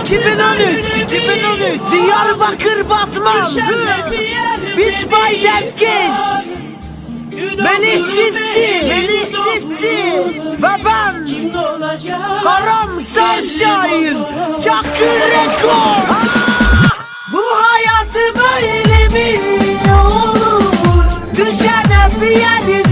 2013 2013 Diyarbakır Batman Bit Bay Dertkeş Melih Çiftçi Melih Çiftçi. Ve ben Karam Star Şair Çakır Rekor. Bu hayatı böyle mi olur? Düşene bir yerde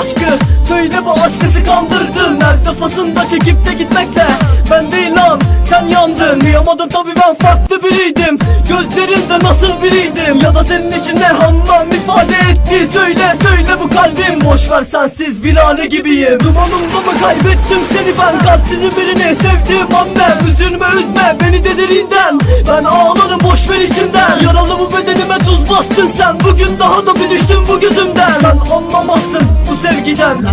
aşkı Söyle bu aşkı kandırdın. Her defasında çekip de gitmekle Ben de inan sen yandın. Kıyamadım tabi ben farklı biriydim. Gözlerinde nasıl biriydim? Ya da senin için ne anlam ifade etti. Söyle söyle bu kalbim. Boş ver sensiz virane gibiyim. Dumanımda mı kaybettim seni? Ben Kalpsizin birini sevdim. Annem Üzülme üzme. Beni delirinden. Ben ağlarım boş ver içimden. Yaralı bu bedenime tuz bastın sen. Bugün daha da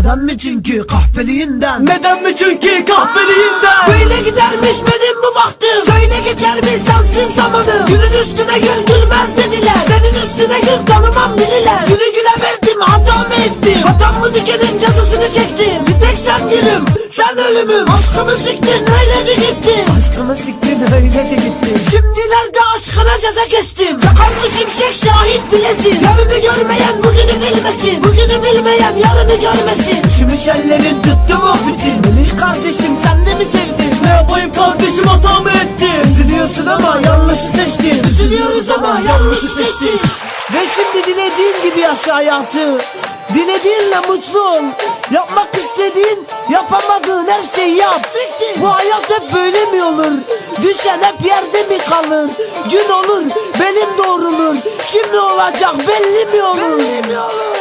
Neden mi çünkü kahpeliğinden Neden mi çünkü kahveliğinden? Böyle gidermiş benim bu vaktim. Söyle geçer mi sensiz zamanım? Gülün üstüne gül gülmez ettim Hatam mı dikenin cazısını çektim. Bir tek sen gülüm sen ölümüm. Aşkımı siktin öylece gittin. Aşkımı siktin öylece gittin. Şimdilerde aşkına ceza kestim. Çakarlı şimşek şahit bilesin. Yarını görmeyen bugünü bilmesin. Bugünü bilmeyen yarını görmesin. Üşümüş ellerin tuttu mu biçim Melih kardeşim sen de mi sevdin? Ne yapayım kardeşim hata mı ettim Üzülüyorsun ama yanlışı seçtin. Üzülüyoruz ama yanlışı seçtin Ve şimdi dilediğin gibi yaşa hayatı. Dilediğinle mutlu ol. Yapmak istediğin yapamadığın her şeyi yap. Bu hayat hep böyle mi olur? Düşen hep yerde mi kalır? Gün olur belin doğrulur. Kim ne olacak belli mi olur? Belli mi olur